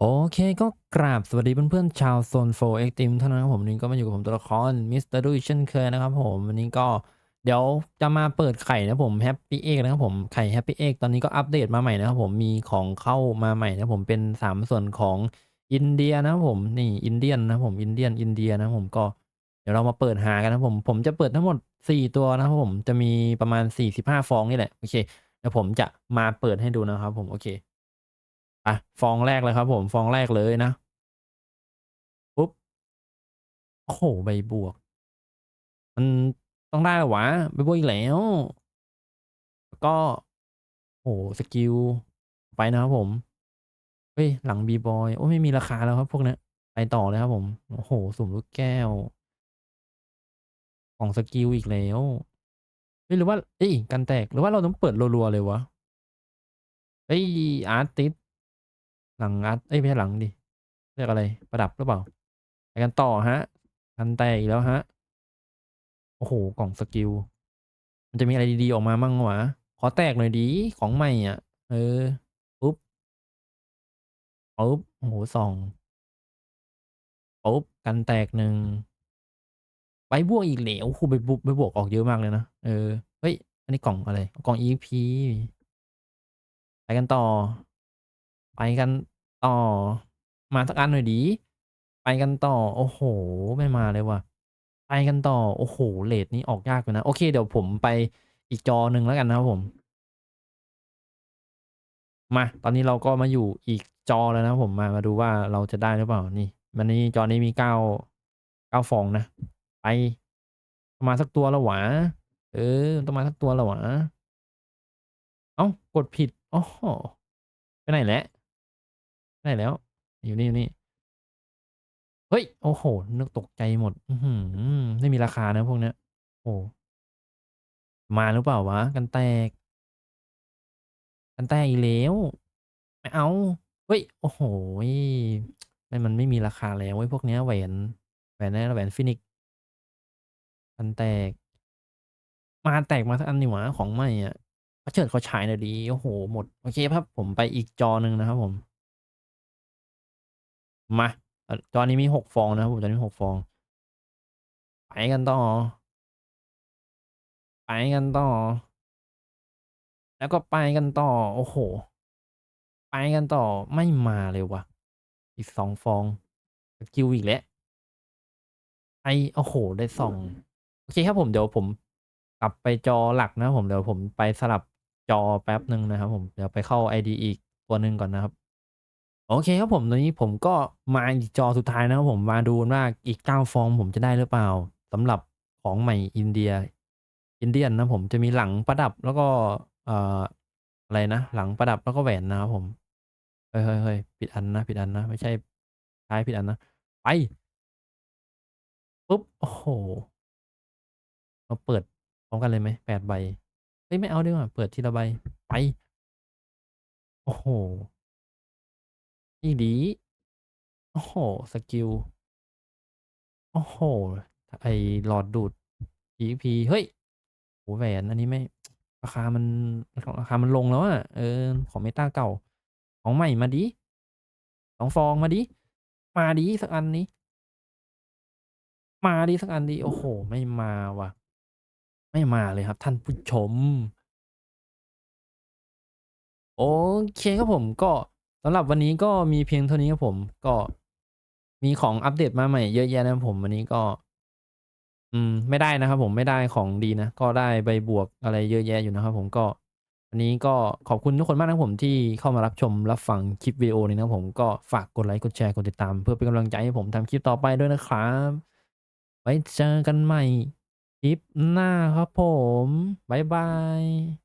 โอเคก็กราบสวัสดีเพื่อนๆชาวโซน 4X Team เท่านั้นครับผมวันนี้ก็มาอยู่กับผมตัวละครมิสเตอร์ดุยเช่นเคยนะครับผมวันนี้ก็เดี๋ยวจะมาเปิดไข่นะผมแฮปปี้เอ็กนะครับผมไข่แฮปปี้เอ็กตอนนี้ก็อัปเดตมาใหม่นะครับผมมีของเข้ามาใหม่นะผมเป็น 3 ส่วนของอินเดียนะผมนี่อินเดียนนะผมอินเดียนอินเดียนะผมก็เดี๋ยวเรามาเปิดหากันนะผมผมจะเปิดทั้งหมด 4 ตัวนะครับผมจะมีประมาณ 45 ฟองนี่แหละโอเคเดี๋ยวผมจะมาเปิดให้ดูนะครับผมโอเค อะฟองแรกเลยครับผมฟองแรกเลยนะปุ๊บโอ้โหใบบวก มันต้องได้หรอวะใบบวกอีกแล้วก็โอ้โหสกิลไปนะครับผมเฮ้ยหลังบีบอยโอ้ไม่มีราคาแล้วครับพวกนี้ไปต่อเลยครับผมโอ้โหสุ่มลูกแก้วกล่องสกิลอีกแล้วเฮ้ยหรือว่าเอ้ยกันแตกหรือว่าเราต้องเปิดรัวๆเลยวะเฮ้ยอาร์ติส หลังอาร์ตเอ้ยไม่ใช่หลังดิเรียกอะไรประดับหรือเปล่าไปกันต่อฮะกันแตกอีกแล้วฮะ โอ้โฮกล่องสกิล มันจะมีอะไรดีๆออกมามั่งวะ ขอแตกหน่อยดีของใหม่อะ เออปุ๊บปุ๊บโอ้โฮส่องปุ๊บกันแตก1ใบบวกอีกแล้วโอ้โฮใบบวกใบบวกออกเยอะมากเลยนะ เออ เฮ้ย อันนี้กล่องอะไร กล่อง EXP ไปกันต่อ ไปกันต่อ มาสักอันหน่อยดี ไปกันต่อ โอ้โฮไม่มาเลยว่ะ ไปกันต่อ โอ้โฮเรตนี้ออกยากอยู่นะ โอเค เดี๋ยวผมไปอีกจอหนึ่งแล้วกันนะครับผม มา ตอนนี้เราก็มาอยู่อีกจอแล้วนะผม มา มาดูว่าเราจะได้หรือเปล่า นี่วันนี้จอนี้มี9 9ฟองนะ ไปมาสักตัวล้วหวะ เออต้องมาสักตัวล้วหวะ เอ้า กดผิด โอ้โฮไปไหนแล้ว ไปไหนแล้ว อยู่นี่อยู่นี่เฮ้ย โอ้โฮนึกตกใจหมด อื้อฮือไม่มีราคานะพวกเนี้ยโอ้มาหรือเปล่าวะ กันแตก กันแตกอีกแล้ว ไม่เอา เฮ้ย โอ้โฮไม่มันไม่มีราคาแล้วเว้ยพวกเนี้ยแหวนแหวนอะไรนะแหวนฟีนิกกันแตก มาแตกมาสักอันดิวะของใหม่อะเฉิดเขอฉายหน่อยสิโอ้โฮหมด โอเคครับผมไปอีกจอหนึ่งนะครับผม มาเอ่อจอนี้มี6ฟองนะครับผมจอนี้มี6ฟอง ไปกันต่อ ไปกันต่อ แล้วก็ไปกันต่อ โอ้โฮไปกันต่อไม่มาเลยว่ะ อีก2ฟองสกิลอีกแล้วไอโอ้โฮได้สองโอเคครับผมเดี๋ยวผมกลับไปจอหลักนะผมเดี๋ยวผมไปสลับจอแป๊บหนึ่งนะครับผมเดี๋ยวไปเข้าไอดีอีกตัวหนึ่งก่อนนะครับ โอเคครับผมตอนนี้ผมก็มาอีกจอสุดท้ายนะครับผมมาดูว่าอีก9ฟองผมจะได้หรือเปล่าสำหรับของใหม่อินเดีย Indian นนะผมจะมีหลังประดับแล้วก็เอ่ออะไรนะหลังประดับแล้วก็แหวนนะครับผมเฮ้ยเฮ้ยเฮ้ยผิดอันนะผิดอันนะ ไม่ใช่ท้ายผิดอันนะไปปุ๊บโอ้โฮเราเปิดพร้อมกันเลยไหม8ใบเฮ้ยไม่เอาดีกว่าเปิดทีละใบไป โอ้โฮ อีหลีโอ้โฮสกิล โอ้โฮไอ้หลอดดูด EXP เฮ้ยโอ้แหวนอันนี้ไม่ ราคามัน ราคามันลงแล้วอะเออ ของเมตาเก่า ของใหม่มาสิ2ฟองมาสิมาสิสักอันสิมาดิสักอันดิโอ้โฮไม่มาว่ะ ไม่มาเลยครับ ท่านผู้ชม โอเคครับผมก็ำหรับวันนี้ก็มีเพียงเท่านี้ครับผม ก็มีของอัปเดตมาใหม่เยอะแยะนะครับผมวันนี้ก็ อืม ไม่ได้นะครับผมไม่ได้ของดีนะ ก็ได้ใบบวกอะไรเยอะแยะอยู่นะครับผมก็วันนี้ก็ขอบคุณทุกคนมากนะครับผมที่เข้ามารับชมรับฟังคลิปวิดีโอนี้นะครับผมก็ฝากกดไลค์กดแชร์กดติดตาม เพื่อเป็นกำลังใจให้ผมทำคลิปต่อไปด้วยนะครับ ไว้เจอกันใหม่คลิปหน้าครับผมบ๊ายบาย